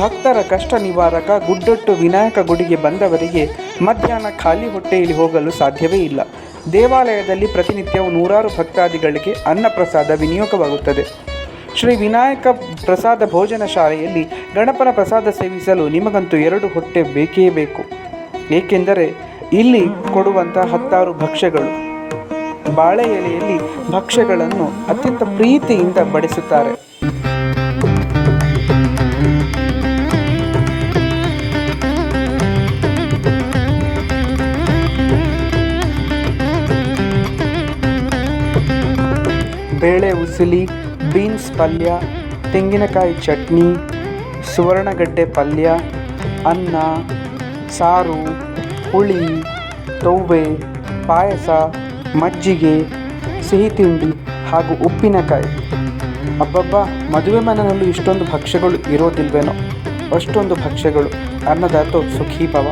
ಭಕ್ತರ ಕಷ್ಟ ನಿವಾರಕ, ಗುಡ್ಡೊಟ್ಟು ವಿನಾಯಕ ಗುಡಿಗೆ ಬಂದವರಿಗೆ ಮಧ್ಯಾಹ್ನ ಖಾಲಿ ಹೊಟ್ಟೆಯಲ್ಲಿ ಹೋಗಲು ಸಾಧ್ಯವೇ ಇಲ್ಲ. ದೇವಾಲಯದಲ್ಲಿ ಪ್ರತಿನಿತ್ಯವೂ ನೂರಾರು ಭಕ್ತಾದಿಗಳಿಗೆ ಅನ್ನಪ್ರಸಾದ ವಿನಿಯೋಗವಾಗುತ್ತದೆ. ಶ್ರೀ ವಿನಾಯಕ ಪ್ರಸಾದ ಭೋಜನ ಶಾಲೆಯಲ್ಲಿ ಗಣಪನ ಪ್ರಸಾದ ಸೇವಿಸಲು ನಿಮಗಂತೂ ಎರಡು ಹೊಟ್ಟೆ ಬೇಕೇ ಬೇಕು. ಏಕೆಂದರೆ ಇಲ್ಲಿ ಕೊಡುವಂಥ ಹತ್ತಾರು ಭಕ್ಷ್ಯಗಳು ಬಾಳೆ ಎಲೆಯಲ್ಲಿ ಭಕ್ಷ್ಯಗಳನ್ನು ಅತ್ಯಂತ ಪ್ರೀತಿಯಿಂದ ಬಡಿಸುತ್ತಾರೆ. ಬೇಳೆ ಉಸಿಲಿ, ಬೀನ್ಸ್ ಪಲ್ಯ, ತೆಂಗಿನಕಾಯಿ ಚಟ್ನಿ, ಸುವರ್ಣಗಡ್ಡೆ ಪಲ್ಯ, ಅನ್ನ, ಸಾರು, ಹುಳಿ ತೌವೆ ಪಾಯಸ, ಮಜ್ಜಿಗೆ, ಸಿಹಿ ತಿಂಡಿ ಹಾಗೂ ಉಪ್ಪಿನಕಾಯಿ. ಅಬ್ಬಬ್ಬ, ಮದುವೆ ಮನೆಯಲ್ಲಿ ಇಷ್ಟೊಂದು ಭಕ್ಷ್ಯಗಳು ಇರೋದಿಲ್ವೇನೋ? ಅಷ್ಟೊಂದು ಭಕ್ಷ್ಯಗಳು ಅನ್ನದಾತೋ ಸುಖೀ ಭವ